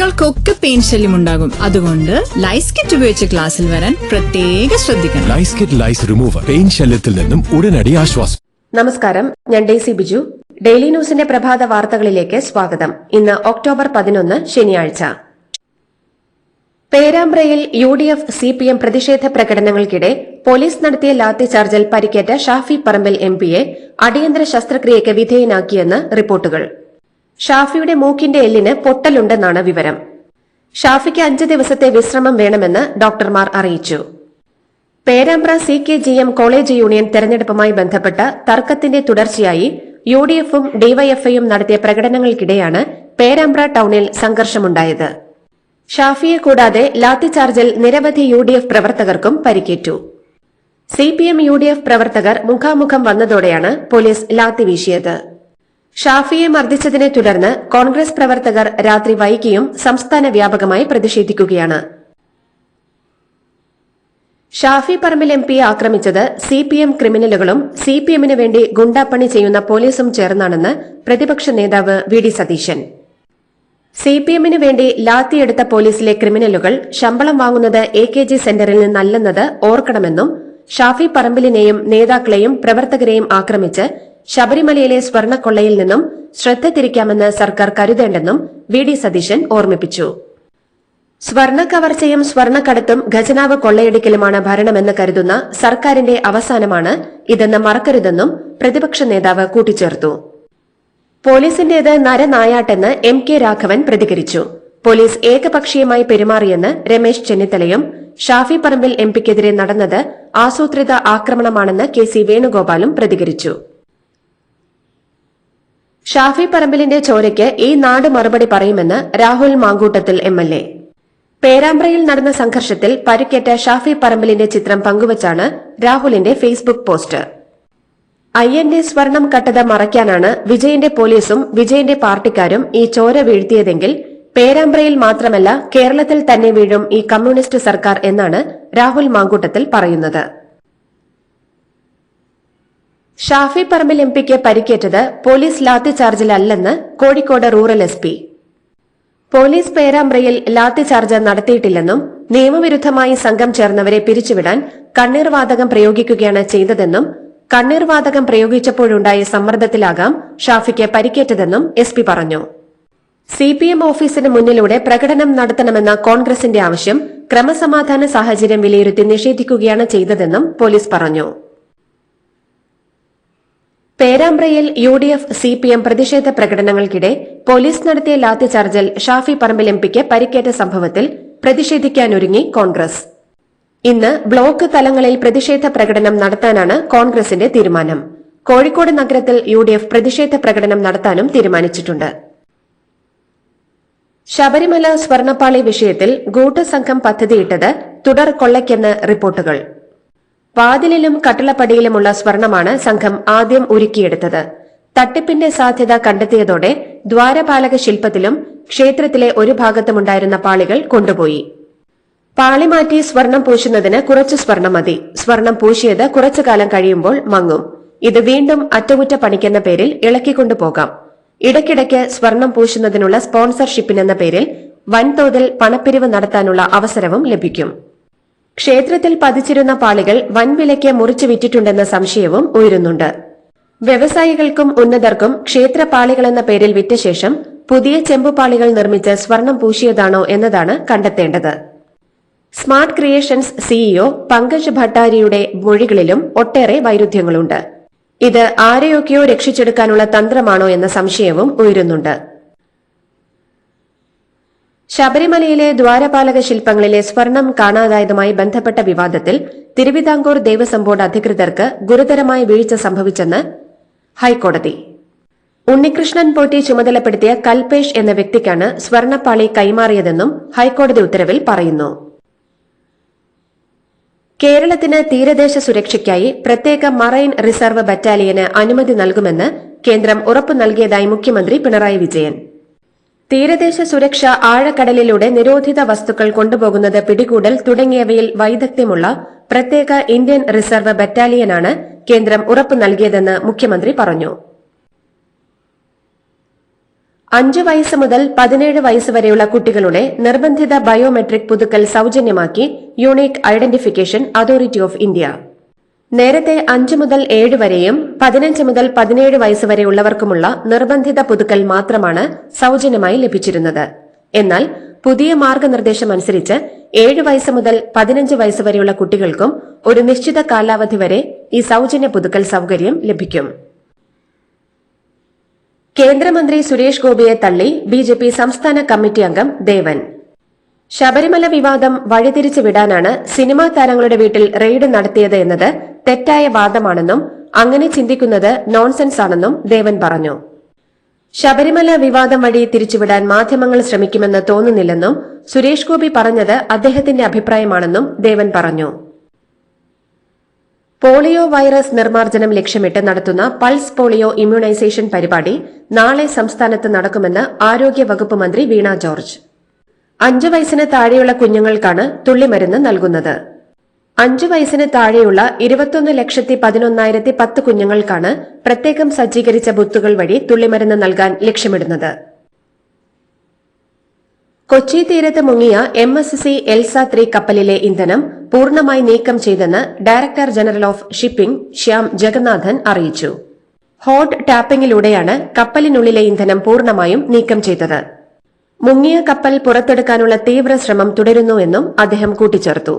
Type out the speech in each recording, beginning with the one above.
കുട്ടികൾക്കൊക്കെ പെയിൻ ശല്യം ഉണ്ടാകും. അതുകൊണ്ട് ലൈസ് കിറ്റ് ഉപയോഗിച്ച് ക്ലാസ്സിൽ വരാൻ പ്രത്യേക ശ്രദ്ധിക്കണം. ലൈസ് കിറ്റ് ലൈസ് റിമൂവർ പെയിൻ ശല്യത്തിൽ നിന്നും ഉടനടി ആശ്വാസം. നമസ്കാരം ഞാൻ ഡേസി ബിജു. ഡെയിലി ന്യൂസിന്റെ പ്രഭാത വാർത്തകളിലേക്ക് സ്വാഗതം. ഇന്ന് ഒക്ടോബർ പതിനൊന്ന് ശനിയാഴ്ച. പേരാമ്പ്രയിൽ U D F C P M പ്രതിഷേധ പ്രകടനങ്ങൾക്കിടെ പോലീസ് നടത്തിയ ലാത്തിചാർജിൽ പരിക്കേറ്റ ഷാഫി പറമ്പിൽ എം പിയെ അടിയന്തര ശസ്ത്രക്രിയയ്ക്ക് വിധേയനാക്കിയെന്ന് റിപ്പോർട്ടുകൾ. ഷാഫിയുടെ മൂക്കിന്റെ എല്ലിന് പൊട്ടലുണ്ടെന്നാണ് വിവരം. ഷാഫിക്ക് അഞ്ച് ദിവസത്തെ വിശ്രമം വേണമെന്ന് ഡോക്ടർമാർ അറിയിച്ചു. Perambra C K G M college union തെരഞ്ഞെടുപ്പുമായി ബന്ധപ്പെട്ട തർക്കത്തിന്റെ തുടർച്ചയായി യു ഡി എഫും ഡിവൈഎഫ്ഐയും നടത്തിയ പ്രകടനങ്ങൾക്കിടെയാണ് പേരാമ്പ്ര ടൌണിൽ സംഘർഷമുണ്ടായത്. ഷാഫിയെ കൂടാതെ ലാത്തിചാർജിൽ നിരവധി യു ഡി എഫ് പ്രവർത്തകർക്കും പരിക്കേറ്റു. C P M U D F പ്രവർത്തകർ മുഖാമുഖം വന്നതോടെയാണ് പോലീസ് ലാത്തി വീശിയത്. ഷാഫിയെ മർദ്ദിച്ചതിനെ തുടർന്ന് കോൺഗ്രസ് പ്രവർത്തകർ രാത്രി വൈകിയും സംസ്ഥാന വ്യാപകമായി പ്രതിഷേധിക്കുകയാണ്. ഷാഫി പറമ്പിൽ എം പിയെ ആക്രമിച്ചത് സി പി എം ക്രിമിനലുകളും സി പി എമ്മിന് വേണ്ടി ഗുണ്ടാപ്പണി ചെയ്യുന്ന പോലീസും ചേർന്നാണെന്ന് പ്രതിപക്ഷ നേതാവ് V D Satheesan. C P എമ്മിന് വേണ്ടി ലാത്തിയെടുത്ത പോലീസിലെ ക്രിമിനലുകൾ ശമ്പളം വാങ്ങുന്നത് എ കെ ജി സെന്ററിൽ നിന്നല്ലെന്നത് ഓർക്കണമെന്നും ഷാഫി പറമ്പിലിനെയും നേതാക്കളെയും പ്രവർത്തകരെയും ആക്രമിച്ച് ശബരിമലയിലെ സ്വർണക്കൊള്ളയിൽ നിന്നും ശ്രദ്ധ തിരിക്കാമെന്ന് സർക്കാർ കരുതേണ്ടെന്നും വി ഡി സതീശൻ ഓർമ്മിപ്പിച്ചു. സ്വർണ കവർച്ചയും സ്വർണക്കടത്തും ഖജനാവ് കൊള്ളയടിക്കലുമാണ് ഭരണമെന്ന് കരുതുന്ന സർക്കാരിന്റെ അവസാനമാണ് ഇതെന്ന് മറക്കരുതെന്നും പ്രതിപക്ഷ നേതാവ് കൂട്ടിച്ചേർത്തു. പോലീസിന്റേത് നരനായാട്ടെന്ന് എം കെ രാഘവൻ പ്രതികരിച്ചു. പോലീസ് ഏകപക്ഷീയമായി പെരുമാറിയെന്ന് രമേശ് ചെന്നിത്തലയും ഷാഫി പറമ്പിൽ എംപിക്കെതിരെ നടന്നത് ആസൂത്രിത ആക്രമണമാണെന്ന് കെ സി വേണുഗോപാലും പ്രതികരിച്ചു. ഷാഫി പറമ്പിലിന്റെ ചോരയ്ക്ക് ഈ നാട് മറുപടി പറയുമെന്ന് Rahul Mamkootathil M L A. പേരാമ്പ്രയിൽ നടന്ന സംഘർഷത്തിൽ പരിക്കേറ്റ ഷാഫി പറമ്പിലിന്റെ ചിത്രം പങ്കുവച്ചാണ് രാഹുലിന്റെ ഫേസ്ബുക്ക് പോസ്റ്റ്. അയ്യന്റെ സ്വർണം കട്ടത മറയ്ക്കാനാണ് വിജയന്റെ പോലീസും വിജയന്റെ പാർട്ടിക്കാരും ഈ ചോര വീഴ്ത്തിയതെങ്കിൽ പേരാമ്പ്രയിൽ മാത്രമല്ല കേരളത്തിൽ തന്നെ വീഴും ഈ കമ്മ്യൂണിസ്റ്റ് സർക്കാർ എന്നാണ് രാഹുൽ മാങ്കൂട്ടത്തിൽ പറയുന്നത്. ഷാഫി പറമ്പിൽ എം പിക്ക് പരിക്കേറ്റത് police lathi ചാർജിലല്ലെന്ന് Kozhikode rural S P. Police പേരാമ്പ്രയിൽ lathi charge നടത്തിയിട്ടില്ലെന്നും നിയമവിരുദ്ധമായി സംഘം ചേർന്നവരെ പിരിച്ചുവിടാൻ കണ്ണീർവാതകം പ്രയോഗിക്കുകയാണ് ചെയ്തതെന്നും കണ്ണീർവാതകം പ്രയോഗിച്ചപ്പോഴുണ്ടായ സമ്മർദ്ദത്തിലാകാം ഷാഫിക്ക് പരിക്കേറ്റതെന്നും എസ് പി പറഞ്ഞു. സി പി എം ഓഫീസിന് മുന്നിലൂടെ പ്രകടനം നടത്തണമെന്ന കോൺഗ്രസിന്റെ ആവശ്യം ക്രമസമാധാന സാഹചര്യം വിലയിരുത്തി നിഷേധിക്കുകയാണ് ചെയ്തതെന്നും പോലീസ് പറഞ്ഞു. പേരാമ്പ്രയിൽ U D F C P M പ്രതിഷേധ പ്രകടനങ്ങൾക്കിടെ പോലീസ് നടത്തിയ ലാത്തിചാർജിൽ ഷാഫി പറമ്പിൽ എം പിക്ക് പരിക്കേറ്റ സംഭവത്തിൽ പ്രതിഷേധിക്കാനൊരുങ്ങി കോൺഗ്രസ്. ഇന്ന് ബ്ലോക്ക് തലങ്ങളിൽ പ്രതിഷേധ പ്രകടനം നടത്താനാണ് കോൺഗ്രസിന്റെ തീരുമാനം. കോഴിക്കോട് നഗരത്തിൽ യു ഡി എഫ് പ്രതിഷേധ പ്രകടനം നടത്താനും തീരുമാനിച്ചിട്ടുണ്ട്. ശബരിമല സ്വർണപ്പാളി വിഷയത്തിൽ ഗൂഢസംഘം പദ്ധതിയിട്ടത് തുടർ കൊള്ളയ്ക്കെന്ന് റിപ്പോർട്ടുകൾ. വാതിലിലും കട്ടിളപ്പടിയിലുമുള്ള സ്വർണമാണ് സംഘം ആദ്യം ഉരുക്കിയെടുത്തത് തട്ടിപ്പിന്റെ സാധ്യത കണ്ടെത്തിയതോടെ ദ്വാരപാലക ശില്പത്തിലും ക്ഷേത്രത്തിലെ ഒരു ഭാഗത്തുമുണ്ടായിരുന്ന പാളികൾ കൊണ്ടുപോയി. പാളി മാറ്റി സ്വർണം പൂശുന്നതിന് കുറച്ച് സ്വർണം മതി. സ്വർണം പൂശിയത് കുറച്ചു കാലം കഴിയുമ്പോൾ മങ്ങും. ഇത് വീണ്ടും അറ്റകുറ്റപ്പണിക്കെന്ന പേരിൽ ഇളക്കിക്കൊണ്ടുപോകാം ഇടയ്ക്കിടയ്ക്ക് സ്വർണം പൂശുന്നതിനുള്ള സ്പോൺസർഷിപ്പിനെന്ന പേരിൽ വൻതോതിൽ പണപ്പിരിവ് നടത്താനുള്ള അവസരവും ലഭിക്കും. ക്ഷേത്രത്തിൽ പതിച്ചിരുന്ന പാളികൾ വൻവിലയ്ക്ക് മുറിച്ചു വിറ്റിട്ടുണ്ടെന്ന സംശയവും ഉയരുന്നുണ്ട്. വ്യവസായികൾക്കും ഉന്നതർക്കും ക്ഷേത്രപാളികളെന്ന പേരിൽ വിറ്റ ശേഷം പുതിയ ചെമ്പുപാളികൾ നിർമ്മിച്ച് സ്വർണം പൂശിയതാണോ എന്നതാണ് കണ്ടെത്തേണ്ടത്. സ്മാർട്ട് ക്രിയേഷൻസ് സിഇഒ പങ്കജ് ഭട്ടാരിയുടെ മൊഴികളിലും ഒട്ടേറെ വൈരുദ്ധ്യങ്ങളുണ്ട്. ഇത് ആരെയൊക്കെയോ രക്ഷിച്ചെടുക്കാനുള്ള തന്ത്രമാണോ എന്ന സംശയവും ഉയരുന്നുണ്ട്. ശബരിമലയിലെ ദ്വാരപാലക ശില്പങ്ങളിലെ സ്വർണം കാണാതായതുമായി ബന്ധപ്പെട്ട വിവാദത്തിൽ തിരുവിതാംകൂർ ദേവസ്വം ബോർഡ് അധികൃതർക്ക് ഗുരുതരമായ വീഴ്ച സംഭവിച്ചെന്ന് ഹൈക്കോടതി. ഉണ്ണികൃഷ്ണൻ പോറ്റി ചുമതലപ്പെടുത്തിയ കൽപേഷ് എന്ന വ്യക്തിക്കാണ് സ്വർണപ്പാളി കൈമാറിയതെന്നും ഹൈക്കോടതി ഉത്തരവിൽ പറയുന്നു. കേരളത്തിന് തീരദേശ സുരക്ഷയ്ക്കായി പ്രത്യേക മറൈൻ റിസർവ് ബറ്റാലിയന് അനുമതി നൽകുമെന്ന് കേന്ദ്രം ഉറപ്പു നൽകിയതായി മുഖ്യമന്ത്രി പിണറായി വിജയൻ. തീരദേശ സുരക്ഷ ആഴക്കടലിലൂടെ നിരോധിത വസ്തുക്കൾ കൊണ്ടുപോകുന്നത് പിടികൂടൽ തുടങ്ങിയവയിൽ വൈദഗ്ധ്യമുള്ള പ്രത്യേക ഇന്ത്യൻ റിസർവ് ബറ്റാലിയനാണ് കേന്ദ്രം ഉറപ്പു നൽകിയതെന്ന് മുഖ്യമന്ത്രി പറഞ്ഞു. അഞ്ചു വയസ്സ് മുതൽ പതിനേഴ് വയസ്സ് വരെയുള്ള കുട്ടികളുടെ നിർബന്ധിത ബയോമെട്രിക് പുതുക്കൽ സൌജന്യമാക്കി unique identification authority of India. നേരത്തെ അഞ്ചു മുതൽ ഏഴ് വരെയും പതിനഞ്ച് മുതൽ പതിനേഴ് വയസ്സ് വരെയുള്ളവർക്കുമുള്ള നിർബന്ധിത പുതുക്കൽ മാത്രമാണ് സൌജന്യമായി ലഭിച്ചിരുന്നത്. എന്നാൽ പുതിയ മാർഗനിർദ്ദേശം അനുസരിച്ച് ഏഴ് വയസ്സ് മുതൽ പതിനഞ്ച് വയസ്സ് വരെയുള്ള കുട്ടികൾക്കും ഒരു നിശ്ചിത കാലാവധി വരെ ഈ സൌജന്യ പുതുക്കൽ സൌകര്യം ലഭിക്കും. കേന്ദ്രമന്ത്രി സുരേഷ് ഗോപിയെ തള്ളി ബി ജെ പി സംസ്ഥാന കമ്മിറ്റി അംഗം ദേവൻ. ശബരിമല വിവാദം വഴിതിരിച്ചു വിടാനാണ് സിനിമാ താരങ്ങളുടെ വീട്ടിൽ റെയ്ഡ് നടത്തിയത് എന്നത് തെറ്റായ വാദമാണെന്നും അങ്ങനെ ചിന്തിക്കുന്നത് നോൺസെൻസ് ആണെന്നും ദേവൻ പറഞ്ഞു. ശബരിമല വിവാദം വഴി തിരിച്ചുവിടാൻ മാധ്യമങ്ങൾ ശ്രമിക്കുമെന്ന് തോന്നുന്നില്ലെന്നും സുരേഷ് ഗോപി പറഞ്ഞത് അദ്ദേഹത്തിന്റെ അഭിപ്രായമാണെന്നും ദേവൻ പറഞ്ഞു. പോളിയോ വൈറസ് നിർമ്മാർജനം ലക്ഷ്യമിട്ട് നടത്തുന്ന പൾസ് പോളിയോ ഇമ്മ്യൂണൈസേഷൻ പരിപാടി നാളെ സംസ്ഥാനത്ത് നടക്കുമെന്ന് ആരോഗ്യ വകുപ്പ് മന്ത്രി വീണ ജോർജ്. അഞ്ചു വയസ്സിന് താഴെയുള്ള കുഞ്ഞുങ്ങൾക്കാണ് തുള്ളിമരുന്ന് നൽകുന്നത്. അഞ്ചു വയസ്സിന് താഴെയുള്ള ഇരുപത്തൊന്ന് ലക്ഷത്തി പതിനൊന്നായിരത്തി പത്ത് കുഞ്ഞുങ്ങൾക്കാണ് പ്രത്യേകം സജ്ജീകരിച്ച ബുത്തുകൾ വഴി തുള്ളിമരുന്ന് നൽകാൻ ലക്ഷ്യമിടുന്നത്. കൊച്ചി തീരത്ത് മുങ്ങിയ M S C Elsa three കപ്പലിലെ ഇന്ധനം പൂർണമായി നീക്കം ചെയ്തെന്ന് director general of shipping Shyam Jagannathan അറിയിച്ചു. ഹോട്ട് ടാപ്പിംഗിലൂടെയാണ് കപ്പലിനുള്ളിലെ ഇന്ധനം പൂർണമായും നീക്കം ചെയ്തത്. മുങ്ങിയ കപ്പൽ പുറത്തെടുക്കാനുള്ള തീവ്ര ശ്രമം തുടരുന്നുവെന്നും അദ്ദേഹം കൂട്ടിച്ചേർത്തു.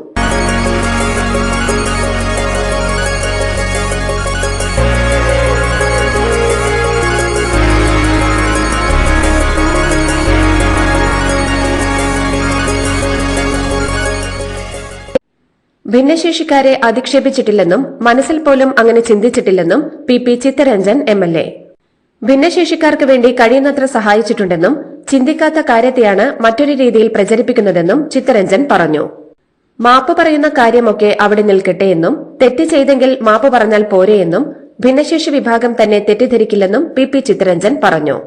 ഭിന്നശേഷിക്കാരെ അധിക്ഷേപിച്ചിട്ടില്ലെന്നും മനസ്സിൽ പോലും അങ്ങനെ ചിന്തിച്ചിട്ടില്ലെന്നും P P Chitharanjan M L A. ഭിന്നശേഷിക്കാർക്ക് വേണ്ടി കഴിയുന്നത്ര സഹായിച്ചിട്ടുണ്ടെന്നും ചിന്തിക്കാത്ത കാര്യത്തെയാണ് മറ്റൊരു രീതിയിൽ പ്രചരിപ്പിക്കുന്നതെന്നും ചിത്തരഞ്ജൻ പറഞ്ഞു. മാപ്പ് പറയുന്ന കാര്യമൊക്കെ അവിടെ നിൽക്കട്ടെ എന്നും തെറ്റ് ചെയ്തെങ്കിൽ മാപ്പ് പറഞ്ഞാൽ പോരെയെന്നും ഭിന്നശേഷി വിഭാഗം തന്നെ തെറ്റിദ്ധരിക്കില്ലെന്നും പി പി ചിത്തരഞ്ജൻ പറഞ്ഞു.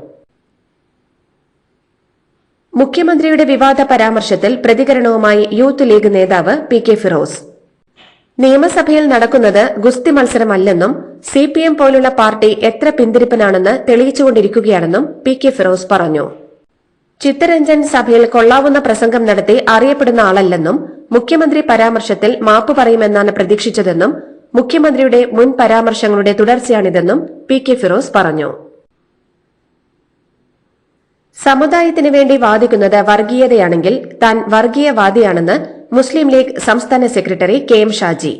മുഖ്യമന്ത്രിയുടെ വിവാദ പരാമർശത്തിൽ പ്രതികരണവുമായി യൂത്ത് ലീഗ് നേതാവ് പി കെ ഫിറോസ്. നിയമസഭയിൽ നടക്കുന്നത് ഗുസ്തി മത്സരമല്ലെന്നും സി പി എം പോലുള്ള പാർട്ടി എത്ര പിന്തിരിപ്പനാണെന്ന് തെളിയിച്ചുകൊണ്ടിരിക്കുകയാണെന്നും പി കെ ഫിറോസ് പറഞ്ഞു. ചിത്തരഞ്ജൻ സഭയിൽ കൊള്ളാവുന്ന പ്രസംഗം നടത്തി അറിയപ്പെടുന്ന ആളല്ലെന്നും മുഖ്യമന്ത്രി പരാമർശത്തിൽ മാപ്പ് പറയുമെന്നാണ് പ്രതീക്ഷിച്ചതെന്നും മുഖ്യമന്ത്രിയുടെ മുൻ പരാമർശങ്ങളുടെ തുടർച്ചയാണിതെന്നും പി കെ ഫിറോസ് പറഞ്ഞു. സമുദായത്തിനു വേണ്ടി വാദിക്കുന്നത് വർഗീയതയാണെങ്കിൽ താൻ വർഗീയവാദിയാണെന്ന് മുസ്ലിം ലീഗ് സംസ്ഥാന സെക്രട്ടറി കെ എം ഷാജി.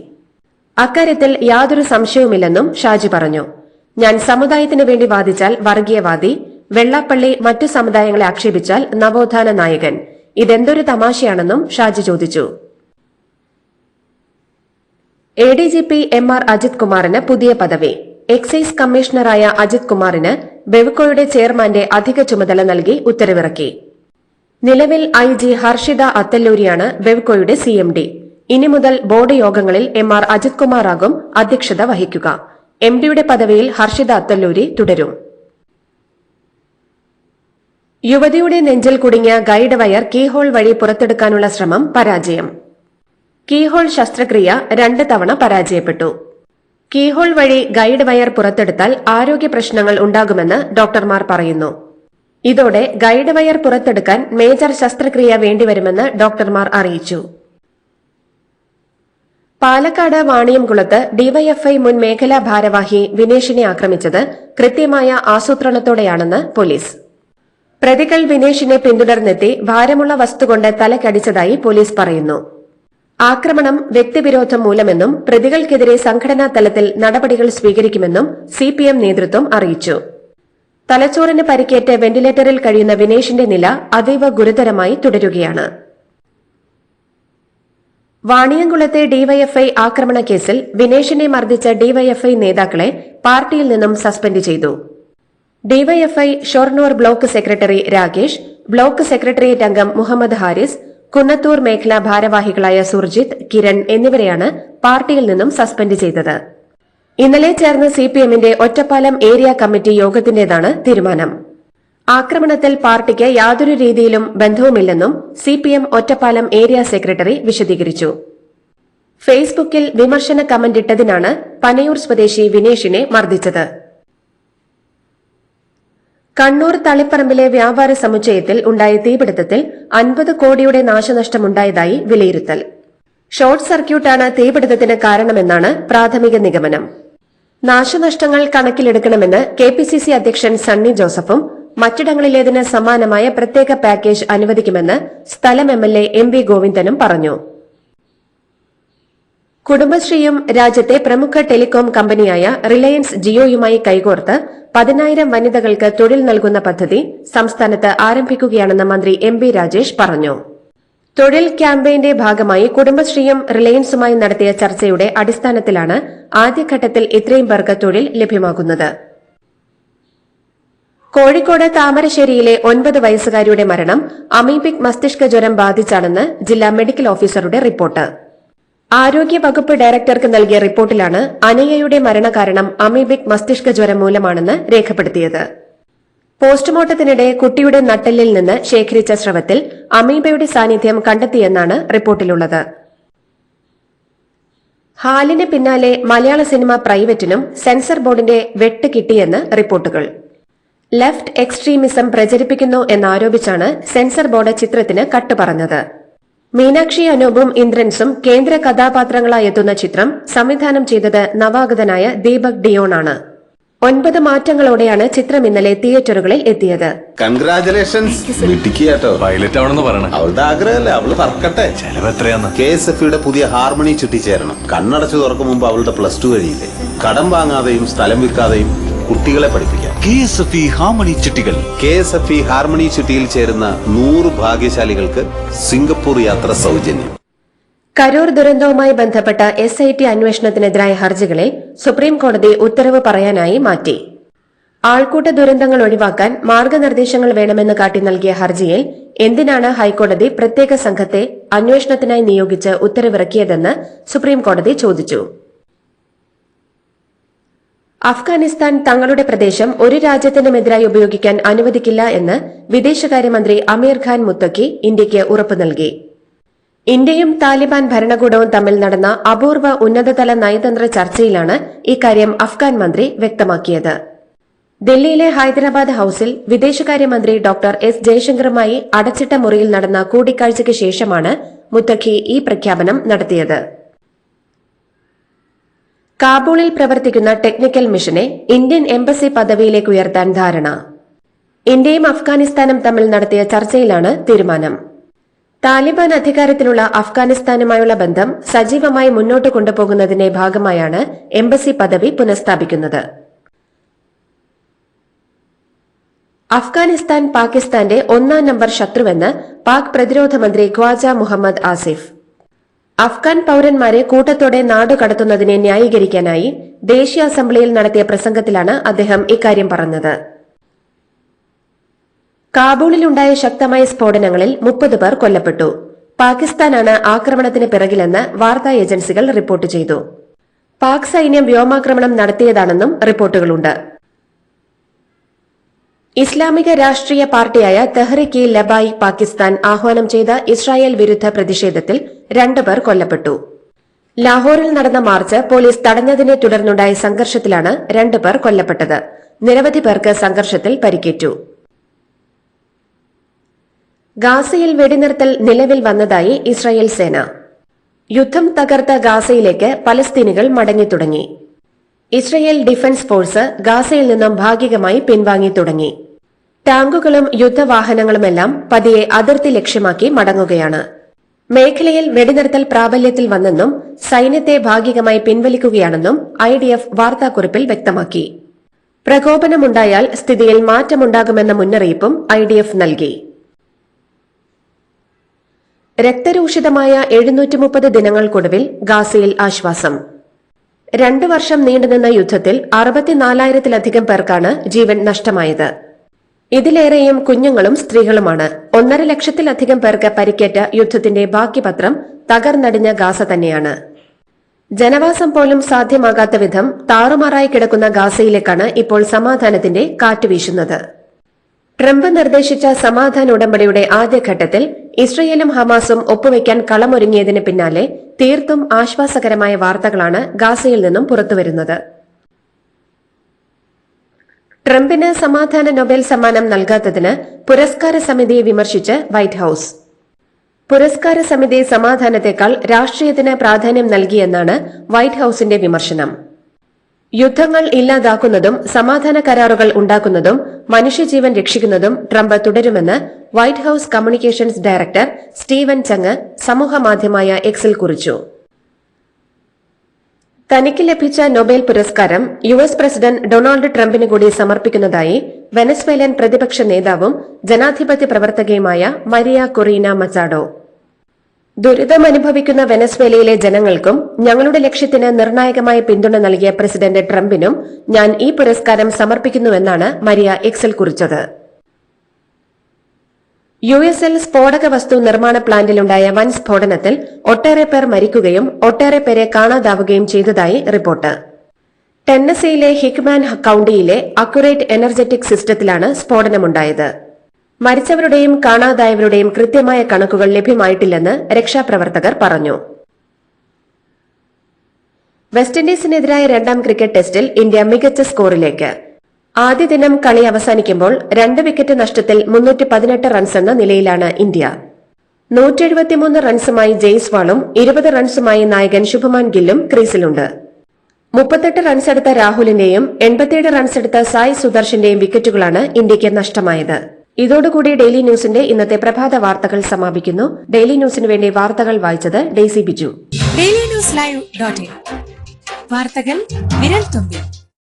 അക്കാര്യത്തിൽ യാതൊരു സംശയവുമില്ലെന്നും ഷാജി പറഞ്ഞു. ഞാൻ സമുദായത്തിനു വേണ്ടി വാദിച്ചാൽ വർഗീയവാദി വെള്ളാപ്പള്ളി മറ്റു സമുദായങ്ങളെ ആക്ഷേപിച്ചാൽ നവോത്ഥാന നായകൻ. ഇതെന്തൊരു തമാശയാണെന്നും ഷാജി ചോദിച്ചു. A D G P M R Ajith കുമാറിന് പുതിയ പദവി. എക്സൈസ് കമ്മീഷണറായ അജിത് കുമാറിന് ബെവ്കോയുടെ ചെയർമാന്റെ അധിക ചുമതല നൽകി ഉത്തരവിറക്കി. നിലവിൽ ഐ ജി ഹർഷിത അത്തല്ലൂരിയാണ് ബെവ്കോയുടെ സി എം ഡി. ഇനി മുതൽ ബോർഡ് യോഗങ്ങളിൽ എം ആർ അജിത് കുമാറാകും അധ്യക്ഷത വഹിക്കുക. എം ഡിയുടെ പദവിയിൽ ഹർഷിത അത്തല്ലൂരി തുടരും. യുവതിയുടെ നെഞ്ചിൽ കുടുങ്ങിയ ഗൈഡ് വയർ കീഹോൾ വഴി പുറത്തെടുക്കാനുള്ള ശ്രമം പരാജയം. കീഹോൾ ശസ്ത്രക്രിയ രണ്ട് തവണ പരാജയപ്പെട്ടു. കീഹോൾ വഴി ഗൈഡ് വയർ പുറത്തെടുത്താൽ ആരോഗ്യ പ്രശ്നങ്ങൾ ഉണ്ടാകുമെന്ന് ഡോക്ടർമാർ പറയുന്നു. ഇതോടെ ഗൈഡ് വയർ പുറത്തെടുക്കാൻ മേജർ ശസ്ത്രക്രിയ വേണ്ടിവരുമെന്ന് ഡോക്ടർമാർ അറിയിച്ചു. പാലക്കാട് വാണിയംകുളത്ത് ഡിവൈഎഫ്ഐ മുൻ മേഖലാ ഭാരവാഹി വിനേഷിനെ ആക്രമിച്ചത് കൃത്യമായ ആസൂത്രണത്തോടെയാണെന്ന് പോലീസ്. പ്രതികൾ വിനേഷിനെ പിന്തുടർന്നെത്തി ഭാരമുള്ള വസ്തുകൊണ്ട് തലക്കടിച്ചതായി പോലീസ് പറയുന്നു. ആക്രമണം വ്യക്തിവിരോധം മൂലമെന്നും പ്രതികൾക്കെതിരെ സംഘടനാ തലത്തിൽ നടപടികൾ സ്വീകരിക്കുമെന്നും സിപിഎം നേതൃത്വം അറിയിച്ചു. തലച്ചോറിന് പരിക്കേറ്റ് വെന്റിലേറ്ററിൽ കഴിയുന്ന വിനേഷിന്റെ നില അതീവ ഗുരുതരമായി തുടരുകയാണ്. വാണിയംകുളത്തെ ഡിവൈഎഫ്ഐ ആക്രമണ കേസിൽ വിനേഷിനെ മർദ്ദിച്ച ഡിവൈഎഫ്ഐ നേതാക്കളെ പാർട്ടിയിൽ നിന്നും സസ്പെൻഡ് ചെയ്തു. DYFI Shoranur block secretary Rakesh block secretariat അംഗം മുഹമ്മദ് ഹാരിസ് കുന്നത്തൂർ മേഖലാ ഭാരവാഹികളായ സുർജിത്ത് കിരൺ എന്നിവരെയാണ് പാർട്ടിയിൽ നിന്നും സസ്പെൻഡ് ചെയ്തത്. ഇന്നലെ ചേർന്ന സിപിഎമ്മിന്റെ ഒറ്റപ്പാലം ഏരിയ കമ്മിറ്റി യോഗത്തിന്റേതാണ് തീരുമാനം. ആക്രമണത്തിൽ പാർട്ടിക്ക് യാതൊരു രീതിയിലും ബന്ധവുമില്ലെന്നും സിപിഎം ഒറ്റപ്പാലം ഏരിയ സെക്രട്ടറി വിശദീകരിച്ചു. ഫേസ്ബുക്കിൽ വിമർശന കമന്റിട്ടതിനാണ് പനയൂർ സ്വദേശി വിനേഷിനെ മർദ്ദിച്ചത്. കണ്ണൂർ തളിപ്പറമ്പിലെ വ്യാപാര സമുച്ചയത്തിൽ ഉണ്ടായ തീപിടുത്തത്തിൽ അൻപത് കോടിയുടെ നാശനഷ്ടമുണ്ടായതായി വിലയിരുത്തൽ. ഷോർട്ട് സർക്യൂട്ടാണ് തീപിടുത്തത്തിന് കാരണമെന്നാണ് പ്രാഥമിക നിഗമനം. നാശനഷ്ടങ്ങൾ കണക്കിലെടുക്കണമെന്ന് കെ പി സി സി അധ്യക്ഷൻ സണ്ണി ജോസഫും മറ്റിടങ്ങളിലേതിന് സമാനമായ പ്രത്യേക പാക്കേജ് അനുവദിക്കുമെന്ന് സ്ഥലം M L A M V ഗോവിന്ദനും പറഞ്ഞു. കുടുംബശ്രീയും രാജ്യത്തെ പ്രമുഖ ടെലികോം കമ്പനിയായ റിലയൻസ് ജിയോയുമായി കൈകോർത്ത് പതിനായിരം വനിതകൾക്ക് തൊഴിൽ നൽകുന്ന പദ്ധതി സംസ്ഥാനത്ത് ആരംഭിക്കുകയാണെന്ന് മന്ത്രി എം ബി രാജേഷ് പറഞ്ഞു. തൊഴിൽ ക്യാമ്പയിന്റെ ഭാഗമായി കുടുംബശ്രീയും റിലയൻസുമായി നടത്തിയ ചർച്ചയുടെ അടിസ്ഥാനത്തിലാണ് ആദ്യഘട്ടത്തിൽ ഇത്രയും പേർക്ക് തൊഴിൽ ലഭ്യമാകുന്നത്. കോഴിക്കോട് താമരശ്ശേരിയിലെ ഒൻപത് വയസ്സുകാരിയുടെ മരണം അമീബിക് മസ്തിഷ്ക ജ്വരം ബാധിച്ചാണെന്ന് ജില്ലാ മെഡിക്കൽ ഓഫീസറുടെ റിപ്പോർട്ട്. ആരോഗ്യ വകുപ്പ് ഡയറക്ടർക്ക് നൽകിയ റിപ്പോർട്ടിലാണ് അനയയുടെ മരണകാരണം അമീബിക് മസ്തിഷ്ക ജ്വരം മൂലമാണെന്ന് രേഖപ്പെടുത്തിയത്. പോസ്റ്റ്മോർട്ടത്തിനിടെ കുട്ടിയുടെ നട്ടെല്ലിൽ നിന്ന് ശേഖരിച്ച സ്രവത്തിൽ അമീബയുടെ സാന്നിധ്യം കണ്ടെത്തിയെന്നാണ് റിപ്പോർട്ടിലുള്ളത്. ഹാലിന് പിന്നാലെ മലയാള സിനിമ പ്രൈവറ്റിനും സെൻസർ ബോർഡിന്റെ വെട്ട് കിട്ടിയെന്ന് റിപ്പോർട്ടുകൾ. ലെഫ്റ്റ് എക്സ്ട്രീമിസം പ്രചരിപ്പിക്കുന്നു എന്നാരോപിച്ചാണ് സെൻസർ ബോർഡ് ചിത്രത്തിന് കട്ട് പറഞ്ഞത് മീനാക്ഷി അനൂപും ഇന്ദ്രൻസും കേന്ദ്ര കഥാപാത്രങ്ങളായി എത്തുന്ന ചിത്രം സംവിധാനം ചെയ്തത് നവാഗതനായ ദീപക് ഡിയോണാണ്. ഒൻപത് മാറ്റങ്ങളോടെയാണ് ചിത്രം ഇന്നലെ തിയേറ്ററുകളിൽ എത്തിയത്. കൺഗ്രാചുലേഷൻസ് പൈലറ്റ് ആവണമെന്ന് പറയണം. അവളുടെ ആഗ്രഹമല്ലേ? അവൾ പറക്കട്ടെ ചെലവ് എത്രയാന്ന്? കെ എസ് എഫ് യുടെ പുതിയ ഹാർമണി ചുറ്റിച്ചേരണം. കണ്ണടച്ചു തുറക്കും മുമ്പ് അവളുടെ പ്ലസ് ടു കഴിയില്ലേ? കടം വാങ്ങാതെയും സ്ഥലം വിൽക്കാതെയും കുട്ടികളെ പഠിപ്പിക്കാം. K S F E harmony ചിട്ടികൾ K S F E harmony ചിട്ടിയിൽ ചേരുന്ന നൂറ് ഭാഗ്യശാലികൾക്ക് സിംഗപ്പൂർ യാത്ര സൗജന്യം. കരൂർ ദുരന്തവുമായി ബന്ധപ്പെട്ട എസ് ഐ ടി അന്വേഷണത്തിനെതിരായ ഹർജികളിൽ സുപ്രീം കോടതി ഉത്തരവ് പറയാനായി മാറ്റി. ആൾക്കൂട്ട ദുരന്തങ്ങൾ ഒഴിവാക്കാൻ മാർഗനിർദ്ദേശങ്ങൾ വേണമെന്ന് കാട്ടി നൽകിയ ഹർജിയിൽ എന്തിനാണ് ഹൈക്കോടതി പ്രത്യേക സംഘത്തെ അന്വേഷണത്തിനായി നിയോഗിച്ച് ഉത്തരവിറക്കിയതെന്ന് സുപ്രീം കോടതി ചോദിച്ചു. അഫ്ഗാനിസ്ഥാൻ തങ്ങളുടെ പ്രദേശം ഒരു രാജ്യത്തിനുമെതിരായി ഉപയോഗിക്കാൻ അനുവദിക്കില്ല എന്ന് വിദേശകാര്യമന്ത്രി അമീർ ഖാൻ മുത്തക്കി ഇന്ത്യയ്ക്ക് ഉറപ്പു നൽകി. ഇന്ത്യയും താലിബാൻ ഭരണകൂടവും തമ്മിൽ നടന്ന അപൂർവ ഉന്നതതല നയതന്ത്ര ചർച്ചയിലാണ് ഇക്കാര്യം അഫ്ഗാൻ മന്ത്രി വ്യക്തമാക്കിയത്. ഡൽഹിയിലെ ഹൈദരാബാദ് ഹൌസിൽ വിദേശകാര്യമന്ത്രി ഡോക്ടർ എസ് ജയശങ്കറുമായി അടച്ചിട്ട മുറിയിൽ നടന്ന കൂടിക്കാഴ്ചയ്ക്ക് ശേഷമാണ് മുത്തഖി ഈ പ്രഖ്യാപനം നടത്തിയത്. കാബൂളിൽ പ്രവർത്തിക്കുന്ന ടെക്നിക്കൽ മിഷനെ ഇന്ത്യൻ എംബസി പദവിയിലേക്ക് ഉയർത്താൻ ധാരണ. ഇന്ത്യയും അഫ്ഗാനിസ്ഥാനും തമ്മിൽ നടത്തിയ ചർച്ചയിലാണ് തീരുമാനം. താലിബാൻ അധികാരത്തിലുള്ള അഫ്ഗാനിസ്ഥാനുമായുള്ള ബന്ധം സജീവമായി മുന്നോട്ട് കൊണ്ടുപോകുന്നതിന്റെ ഭാഗമായാണ് എംബസി പദവി പുനഃസ്ഥാപിക്കുന്നത്. അഫ്ഗാനിസ്ഥാൻ പാകിസ്ഥാന്റെ ഒന്നാം നമ്പർ ശത്രുവെന്ന് പാക് പ്രതിരോധ മന്ത്രി ഖ്വാജ മുഹമ്മദ് ആസിഫ്. അഫ്ഗാൻ പൌരന്മാരെ കൂട്ടത്തോടെ നാടുകടത്തുന്നതിനെ ന്യായീകരിക്കാനായി ദേശീയ അസംബ്ലിയിൽ നടത്തിയ പ്രസംഗത്തിലാണ് അദ്ദേഹം ഇക്കാര്യം പറഞ്ഞത്. കാബൂളിലുണ്ടായ ശക്തമായ സ്ഫോടനങ്ങളിൽ മുപ്പത് പേർ കൊല്ലപ്പെട്ടു. പാകിസ്ഥാനാണ് ആക്രമണത്തിന് പിറകിലെന്ന് വാർത്താ ഏജൻസികൾ റിപ്പോർട്ട് ചെയ്തു. പാക് സൈന്യം വ്യോമാക്രമണം നടത്തിയതാണെന്നും റിപ്പോർട്ടുകളുണ്ട്. ഇസ്ലാമിക രാഷ്ട്രീയ പാർട്ടിയായ തെഹ്രിക്ക് ലബായി പാകിസ്ഥാൻ ആഹ്വാനം ചെയ്ത ഇസ്രായേൽ വിരുദ്ധ പ്രതിഷേധത്തിൽ രണ്ടുപേർ കൊല്ലപ്പെട്ടു. ലാഹോറിൽ നടന്ന മാർച്ച് പോലീസ് തടഞ്ഞതിനെ തുടർന്നുണ്ടായ സംഘർഷത്തിലാണ് രണ്ടുപേർ കൊല്ലപ്പെട്ടത്. നിരവധി പേർക്ക് സംഘർഷത്തിൽ പരിക്കേറ്റു. ഗാസയിൽ വെടിനിർത്തൽ നിലവിൽ വന്നതായി ഇസ്രായേൽ സേന. യുദ്ധം തകർത്ത ഗാസയിലേക്ക് പലസ്തീനുകൾ മടങ്ങിത്തുടങ്ങി ഇസ്രയേൽ ഡിഫൻസ് ഫോഴ്സ് ഗാസയിൽ നിന്നും ഭാഗികമായി പിൻവാങ്ങി തുടങ്ങി. ടാങ്കുകളും യുദ്ധവാഹനങ്ങളുമെല്ലാം പതിയെ അതിർത്തി ലക്ഷ്യമാക്കി മടങ്ങുകയാണ്. മേഖലയിൽ വെടിനിർത്തൽ പ്രാബല്യത്തിൽ വന്നെന്നും സൈന്യത്തെ ഭാഗികമായി പിൻവലിക്കുകയാണെന്നും ഐ ഡി എഫ് വാർത്താക്കുറിപ്പിൽ വ്യക്തമാക്കി. പ്രകോപനമുണ്ടായാൽ സ്ഥിതിയിൽ മാറ്റമുണ്ടാകുമെന്ന മുന്നറിയിപ്പും ഐ ഡി എഫ് നൽകി. രക്തരൂഷിതമായ എഴുന്നൂറ്റി മുപ്പത് ദിനങ്ങൾക്കൊടുവിൽ ഗാസയിൽ ആശ്വാസം. രണ്ടു വർഷം നീണ്ടുനിന്ന യുദ്ധത്തിൽ അറുപത്തിനാലായിരത്തിലധികം പേർക്കാണ് ജീവൻ നഷ്ടമായത്. ഇതിലേറെയും കുഞ്ഞുങ്ങളും സ്ത്രീകളുമാണ്. ഒന്നര ലക്ഷത്തിലധികം പേർക്ക് പരിക്കേറ്റ യുദ്ധത്തിന്റെ ബാക്കിപത്രം തകർന്നടിഞ്ഞ ഗാസ തന്നെയാണ്. ജനവാസം പോലും സാധ്യമാകാത്ത വിധം താറുമാറായി കിടക്കുന്ന ഗാസയിലേക്കാണ് ഇപ്പോൾ സമാധാനത്തിന്റെ കാറ്റ് വീശുന്നത്. ട്രംപ് നിർദ്ദേശിച്ച സമാധാന ഉടമ്പടിയുടെ ആദ്യഘട്ടത്തിൽ ഇസ്രയേലും ഹമാസും ഒപ്പുവെക്കാൻ കളമൊരുങ്ങിയതിന് പിന്നാലെ തീർത്തും ആശ്വാസകരമായ വാർത്തകളാണ് ഗാസയിൽ നിന്നും പുറത്തുവരുന്നത്. ട്രംപിന് സമാധാന നൊബേൽ സമ്മാനം നൽകാത്തതിന് പുരസ്കാര സമിതിയെ വിമർശിച്ച് വൈറ്റ് ഹൌസ്. പുരസ്കാര സമിതി സമാധാനത്തെക്കാൾ രാഷ്ട്രീയത്തിന് പ്രാധാന്യം നൽകിയെന്നാണ് വൈറ്റ് ഹൌസിന്റെ വിമർശനം. യുദ്ധങ്ങൾ ഇല്ലാതാക്കുന്നതും സമാധാന കരാറുകൾ ഉണ്ടാക്കുന്നതും മനുഷ്യജീവൻ രക്ഷിക്കുന്നതും ട്രംപ് തുടരുമെന്ന് white house communications director Steven Chung സമൂഹമാധ്യമമായ എക്സിൽ കുറിച്ചു. തനിക്ക് ലഭിച്ച നൊബേൽ പുരസ്കാരം യു എസ് പ്രസിഡന്റ് ഡൊണാൾഡ് ട്രംപിന് കൂടി സമർപ്പിക്കുന്നതായി വെനസ്വേലൻ പ്രതിപക്ഷ നേതാവും ജനാധിപത്യ പ്രവർത്തകയുമായ മരിയ കൊറീന മസാഡോ. ദുരിതമനുഭവിക്കുന്ന വെനസ്വേലയിലെ ജനങ്ങൾക്കും ഞങ്ങളുടെ ലക്ഷ്യത്തിന് നിർണായകമായ പിന്തുണ നൽകിയ പ്രസിഡന്റ് ട്രംപിനും ഞാൻ ഈ പുരസ്കാരം സമർപ്പിക്കുന്നുവെന്നാണ് മരിയ എക്സൽ കുറിച്ചത്. യു എസ് എൽ സ്ഫോടക വസ്തു നിർമ്മാണ പ്ലാന്റിലുണ്ടായ വൻ സ്ഫോടനത്തിൽ ഒട്ടേറെ പേർ മരിക്കുകയും ഒട്ടേറെ പേരെ കാണാതാവുകയും ചെയ്തതായി റിപ്പോർട്ട്. ടെന്നസിയിലെ ഹിക്മാൻ കൌണ്ടിയിലെ അക്യുറേറ്റ് എനർജറ്റിക് സിസ്റ്റത്തിലാണ് സ്ഫോടനമുണ്ടായത്. മരിച്ചവരുടെയും കാണാതായവരുടെയും കൃത്യമായ കണക്കുകൾ ലഭ്യമായിട്ടില്ലെന്ന് രക്ഷാപ്രവർത്തകർ പറഞ്ഞു. വെസ്റ്റ് ഇൻഡീസിനെതിരായ രണ്ടാം ക്രിക്കറ്റ് ടെസ്റ്റിൽ ഇന്ത്യ മികച്ച സ്കോറിലേക്ക്. ആദ്യ ദിനം കളി അവസാനിക്കുമ്പോൾ രണ്ട് വിക്കറ്റ് നഷ്ടത്തിൽ മുന്നൂറ്റി പതിനെട്ട് റൺസ് എന്ന നിലയിലാണ് ഇന്ത്യ. നൂറ്റെഴുപത്തിമൂന്ന് റൺസുമായി ജയ്സ്വാളും ഇരുപത് റൺസുമായി നായകൻ ശുഭമാൻ ഗില്ലും ക്രീസിലുണ്ട്. മുപ്പത്തെട്ട് റൺസ് എടുത്ത രാഹുലിന്റെയും എൺപത്തിയേഴ് റൺസ് എടുത്ത സായ് സുദർശന്റെയും വിക്കറ്റുകളാണ് ഇന്ത്യയ്ക്ക് നഷ്ടമായത്. ഇതോടുകൂടി ഡെയിലി ന്യൂസിന്റെ ഇന്നത്തെ പ്രഭാത വാർത്തകൾ സമാപിക്കുന്നു. ഡെയിലി ന്യൂസിന് വേണ്ടി വാർത്തകൾ വായിച്ചത് Daisy Biju. Daily news live വാർത്തകൾ വിരൽ തുമ്പിൽ.